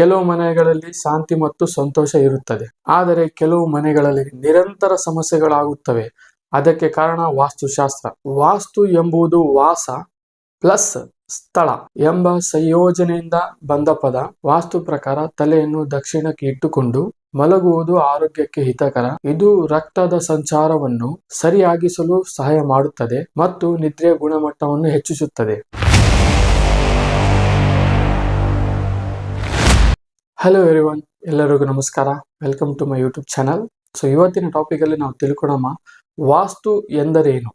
ಕೆಲವು ಮನೆಗಳಲ್ಲಿ ಶಾಂತಿ ಮತ್ತು ಸಂತೋಷ ಇರುತ್ತದೆ. ಆದರೆ ಕೆಲವು ಮನೆಗಳಲ್ಲಿ ನಿರಂತರ ಸಮಸ್ಯೆಗಳಾಗುತ್ತವೆ. ಅದಕ್ಕೆ ಕಾರಣ ವಾಸ್ತುಶಾಸ್ತ್ರ. ವಾಸ್ತು ಎಂಬುದು ವಾಸ ಪ್ಲಸ್ ಸ್ಥಳ ಎಂಬ ಸಂಯೋಜನೆಯಿಂದ ಬಂದ ಪದ. ವಾಸ್ತು ಪ್ರಕಾರ ತಲೆಯನ್ನು ದಕ್ಷಿಣಕ್ಕೆ ಇಟ್ಟುಕೊಂಡು ಮಲಗುವುದು ಆರೋಗ್ಯಕ್ಕೆ ಹಿತಕರ. ಇದು ರಕ್ತದ ಸಂಚಾರವನ್ನು ಸರಿಯಾಗಿಸಲು ಸಹಾಯ ಮಾಡುತ್ತದೆ ಮತ್ತು ನಿದ್ರೆಯ ಗುಣಮಟ್ಟವನ್ನು ಹೆಚ್ಚಿಸುತ್ತದೆ. ಹಲೋ ಎರಿವನ್ ಎಲ್ಲರಿಗೂ ನಮಸ್ಕಾರ. Welcome to my YouTube channel so ಇವತ್ತಿನ ಟಾಪಿಕ್ ಅಲ್ಲಿ ನಾವು ತಿಳ್ಕೊಳಮ್ಮ ವಾಸ್ತು ಎಂದರೇನು?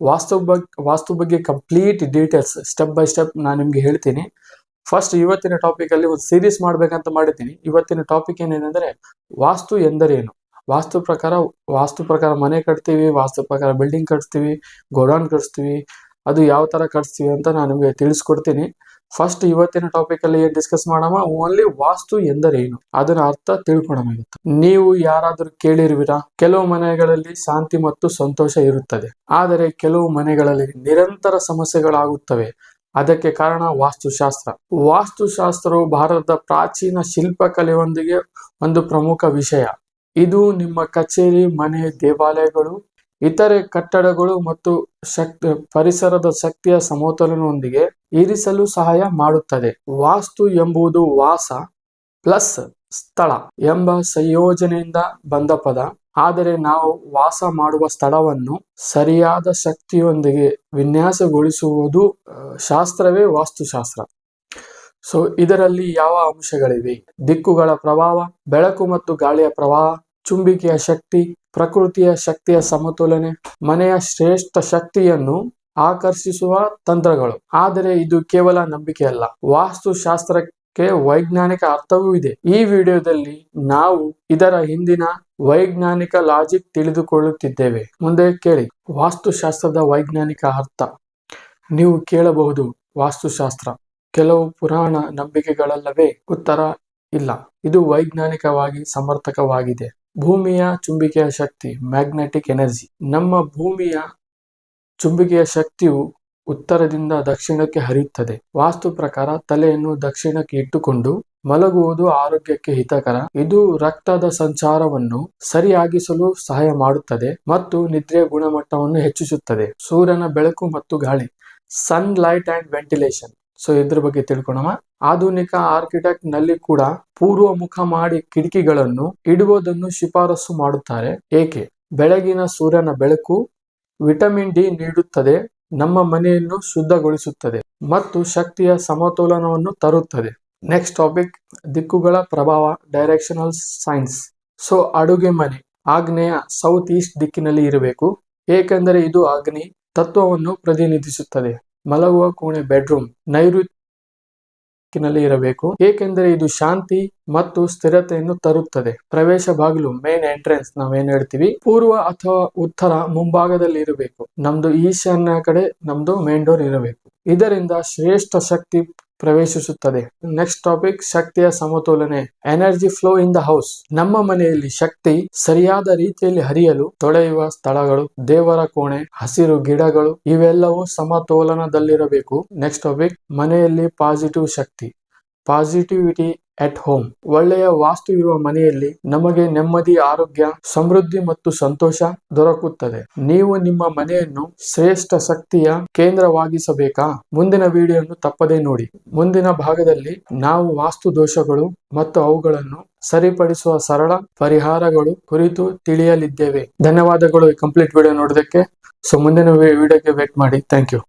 ವಾಸ್ತು ಬಗ್ಗೆ ವಾಸ್ತು ಬಗ್ಗೆ complete details step by step ನಾನು ನಿಮ್ಗೆ ಹೇಳ್ತೀನಿ. ಫಸ್ಟ್ ಇವತ್ತಿನ ಟಾಪಿಕ್ ಅಲ್ಲಿ ಒಂದು ಸೀರೀಸ್ ಮಾಡ್ಬೇಕಂತ ಮಾಡಿದ್ದೀನಿ. ಇವತ್ತಿನ ಟಾಪಿಕ್ ಏನೇನೆಂದ್ರೆ ವಾಸ್ತು ಎಂದರೇನು? ವಾಸ್ತು ಪ್ರಕಾರ ವಾಸ್ತು ಪ್ರಕಾರ ಮನೆ ಕಟ್ತೀವಿ, ವಾಸ್ತು ಪ್ರಕಾರ ಬಿಲ್ಡಿಂಗ್ ಕಟ್ತೀವಿ ಗೋಡೌನ್ ಕಟ್ಸ್ತೀವಿ ಅದು ಯಾವ ತರ ಕಟ್ಸ್ತೀವಿ ಅಂತ ನಾನು ನಿಮಗೆ ತಿಳಿಸ್ಕೊಡ್ತೀನಿ. ಫಸ್ಟ್ ಇವತ್ತಿನ ಟಾಪಿಕ್ ಅಲ್ಲಿ ಏನ್ ಡಿಸ್ಕಸ್ ಮಾಡಮ್ಮ ಓನ್ಲಿ ವಾಸ್ತು ಎಂದರೇನು ಅದರ ಅರ್ಥ ತಿಳ್ಕೊಳಮ ನೀವು ಯಾರಾದರೂ ಕೇಳಿರುವಿರಾ? ಕೆಲವು ಮನೆಗಳಲ್ಲಿ ಶಾಂತಿ ಮತ್ತು ಸಂತೋಷ ಇರುತ್ತದೆ. ಆದರೆ ಕೆಲವು ಮನೆಗಳಲ್ಲಿ ನಿರಂತರ ಸಮಸ್ಯೆಗಳಾಗುತ್ತವೆ. ಅದಕ್ಕೆ ಕಾರಣ ವಾಸ್ತುಶಾಸ್ತ್ರ. ವಾಸ್ತುಶಾಸ್ತ್ರವು ಭಾರತದ ಪ್ರಾಚೀನ ಶಿಲ್ಪಕಲೆಯೊಂದಿಗೆ ಒಂದು ಪ್ರಮುಖ ವಿಷಯ. ಇದು ನಿಮ್ಮ ಕಚೇರಿ, ಮನೆ, ದೇವಾಲಯಗಳು ಇತರೆ ಕಟ್ಟಡಗಳು ಮತ್ತು ಶಕ್ತಿ ಪರಿಸರದ ಶಕ್ತಿಯ ಸಮತೋಲನದೊಂದಿಗೆ ಇರಿಸಲು ಸಹಾಯ ಮಾಡುತ್ತದೆ. ವಾಸ್ತು ಎಂಬುದು ವಾಸ ಪ್ಲಸ್ ಸ್ಥಳ ಎಂಬ ಸಂಯೋಜನೆಯಿಂದ ಬಂದ ಪದ. ಆದರೆ ನಾವು ವಾಸ ಮಾಡುವ ಸ್ಥಳವನ್ನು ಸರಿಯಾದ ಶಕ್ತಿಯೊಂದಿಗೆ ವಿನ್ಯಾಸಗೊಳಿಸುವುದು ಶಾಸ್ತ್ರವೇ ವಾಸ್ತುಶಾಸ್ತ್ರ. ಸೊ, ಇದರಲ್ಲಿ ಯಾವ ಅಂಶಗಳಿವೆ? ದಿಕ್ಕುಗಳ ಪ್ರಭಾವ, ಬೆಳಕು ಮತ್ತು ಗಾಳಿಯ ಪ್ರವಾಹ ಚುಂಬಿಕೆಯ ಶಕ್ತಿ ಪ್ರಕೃತಿಯ ಶಕ್ತಿಯ ಸಮತೋಲನೆ, ಮನೆಯ ಶ್ರೇಷ್ಠ ಶಕ್ತಿಯನ್ನು ಆಕರ್ಷಿಸುವ ತಂತ್ರಗಳು. ಆದರೆ ಇದು ಕೇವಲ ನಂಬಿಕೆ ಅಲ್ಲ ವಾಸ್ತುಶಾಸ್ತ್ರಕ್ಕೆ ವೈಜ್ಞಾನಿಕ ಅರ್ಥವೂ ಇದೆ. ಈ ವಿಡಿಯೋದಲ್ಲಿ ನಾವು ಇದರ ಹಿಂದಿನ ವೈಜ್ಞಾನಿಕ ಲಾಜಿಕ್ ತಿಳಿದುಕೊಳ್ಳುತ್ತಿದ್ದೇವೆ. ಮುಂದೆ ಕೇಳಿ. ವಾಸ್ತುಶಾಸ್ತ್ರದ ವೈಜ್ಞಾನಿಕ ಅರ್ಥ. ನೀವು ಕೇಳಬಹುದು, ವಾಸ್ತುಶಾಸ್ತ್ರ ಕೆಲವು ಪುರಾಣ ನಂಬಿಕೆಗಳಲ್ಲವೇ ಉತ್ತರ ಇಲ್ಲ. ಇದು ವೈಜ್ಞಾನಿಕವಾಗಿ ಸಮರ್ಥಕವಾಗಿದೆ. ಭೂಮಿಯ ಚುಂಬಿಕೆಯ ಶಕ್ತಿ ಮ್ಯಾಗ್ನೆಟಿಕ್ ಎನರ್ಜಿ ನಮ್ಮ ಭೂಮಿಯ ಚುಂಬಿಕೆಯ ಶಕ್ತಿಯು ಉತ್ತರದಿಂದ ದಕ್ಷಿಣಕ್ಕೆ ಹರಿಯುತ್ತದೆ. ವಾಸ್ತು ಪ್ರಕಾರ ತಲೆಯನ್ನು ದಕ್ಷಿಣಕ್ಕೆ ಇಟ್ಟುಕೊಂಡು ಮಲಗುವುದು ಆರೋಗ್ಯಕ್ಕೆ ಹಿತಕರ. ಇದು ರಕ್ತದ ಸಂಚಾರವನ್ನು ಸರಿಯಾಗಿಸಲು ಸಹಾಯ ಮಾಡುತ್ತದೆ ಮತ್ತು ನಿದ್ರೆಯ ಗುಣಮಟ್ಟವನ್ನು ಹೆಚ್ಚಿಸುತ್ತದೆ. ಸೂರ್ಯನ ಬೆಳಕು ಮತ್ತು ಗಾಳಿ sunlight and ventilation so ಇದ್ರ ಬಗ್ಗೆ ತಿಳ್ಕೊಳೋಣ. ಆಧುನಿಕ ಆರ್ಕಿಟೆಕ್ಟ್ನಲ್ಲಿ ಕೂಡ ಪೂರ್ವ ಮುಖ ಮಾಡಿ ಕಿಟಕಿಗಳನ್ನು ಇಡುವುದನ್ನು ಶಿಫಾರಸು ಮಾಡುತ್ತಾರೆ. ಏಕೆ? ಬೆಳಗಿನ ಸೂರ್ಯನ ಬೆಳಕು ವಿಟಮಿನ್ ಡಿ ನೀಡುತ್ತದೆ, ನಮ್ಮ ಮನೆಯನ್ನು ಶುದ್ಧಗೊಳಿಸುತ್ತದೆ ಮತ್ತು ಶಕ್ತಿಯ ಸಮತೋಲನವನ್ನು ತರುತ್ತದೆ. ನೆಕ್ಸ್ಟ್ ಟಾಪಿಕ್, ದಿಕ್ಕುಗಳ ಪ್ರಭಾವ, ಡೈರೆಕ್ಷನಲ್ ಸೈನ್ಸ್. ಸೊ, ಅಡುಗೆ ಮನೆ ಆಗ್ನೇಯ ಸೌತ್ ಈಸ್ಟ್ ದಿಕ್ಕಿನಲ್ಲಿ ಇರಬೇಕು. ಏಕೆಂದರೆ ಇದು ಅಗ್ನಿ ತತ್ವವನ್ನು ಪ್ರತಿನಿಧಿಸುತ್ತದೆ. ಮಲಗುವ ಕೋಣೆ, ಬೆಡ್ರೂಮ್ ನೈಋತ್ಯಕ್ಕಿನಲ್ಲಿ ಇರಬೇಕು. ಏಕೆಂದರೆ ಇದು ಶಾಂತಿ ಮತ್ತು ಸ್ಥಿರತೆಯನ್ನು ತರುತ್ತದೆ. ಪ್ರವೇಶ ಬಾಗಿಲು ಮೇನ್ ಎಂಟ್ರೆನ್ಸ್ ನಾವೇನ್ ಹೇಳ್ತೀವಿ? ಪೂರ್ವ ಅಥವಾ ಉತ್ತರ ಮುಂಭಾಗದಲ್ಲಿ ಇರಬೇಕು. ನಮ್ದು ಈಶಾನ್ಯ ಕಡೆ ನಮ್ದು ಮೇನ್ ಡೋರ್ ಇರಬೇಕು. ಇದರಿಂದ ಶ್ರೇಷ್ಠ ಶಕ್ತಿ ಪ್ರವೇಶಿಸುತ್ತದೆ. ನೆಕ್ಸ್ಟ್ ಟಾಪಿಕ್ ಶಕ್ತಿಯ ಸಮತೋಲನೆ. Energy flow in the house ನಮ್ಮ ಮನೆಯಲ್ಲಿ ಶಕ್ತಿ ಸರಿಯಾದ ರೀತಿಯಲ್ಲಿ ಹರಿಯಲು ತೊಳೆಯುವ ಸ್ಥಳಗಳು, ದೇವರ ಕೋಣೆ, ಹಸಿರು ಗಿಡಗಳು, ಇವೆಲ್ಲವೂ ಸಮತೋಲನದಲ್ಲಿರಬೇಕು. ನೆಕ್ಸ್ಟ್ ಟಾಪಿಕ್ ಮನೆಯಲ್ಲಿ ಪಾಸಿಟಿವ್ ಶಕ್ತಿ. ಪಾಸಿಟಿವಿಟಿ ಅಟ್ ಹೋಮ್ ಒಳ್ಳೆಯ ವಾಸ್ತು ಇರುವ ಮನೆಯಲ್ಲಿ ನಮಗೆ ನೆಮ್ಮದಿ, ಆರೋಗ್ಯ, ಸಮೃದ್ಧಿ ಮತ್ತು ಸಂತೋಷ ದೊರಕುತ್ತದೆ. ನೀವು ನಿಮ್ಮ ಮನೆಯನ್ನು ಶ್ರೇಷ್ಠ ಶಕ್ತಿಯ ಕೇಂದ್ರವಾಗಿಸಬೇಕಾ? ಮುಂದಿನ ವಿಡಿಯೋವನ್ನು ತಪ್ಪದೇ ನೋಡಿ. ಮುಂದಿನ ಭಾಗದಲ್ಲಿ ನಾವು ವಾಸ್ತು ದೋಷಗಳು ಮತ್ತು ಅವುಗಳನ್ನು ಸರಿಪಡಿಸುವ ಸರಳ ಪರಿಹಾರಗಳು ಕುರಿತು ತಿಳಿಯಲಿದ್ದೇವೆ. ಧನ್ಯವಾದಗಳು ಕಂಪ್ಲೀಟ್ ವಿಡಿಯೋ ನೋಡೋದಕ್ಕೆ ಸೊ ಮುಂದಿನ ವಿಡಿಯೋಗೆ ವೇಟ್ ಮಾಡಿ. Thank you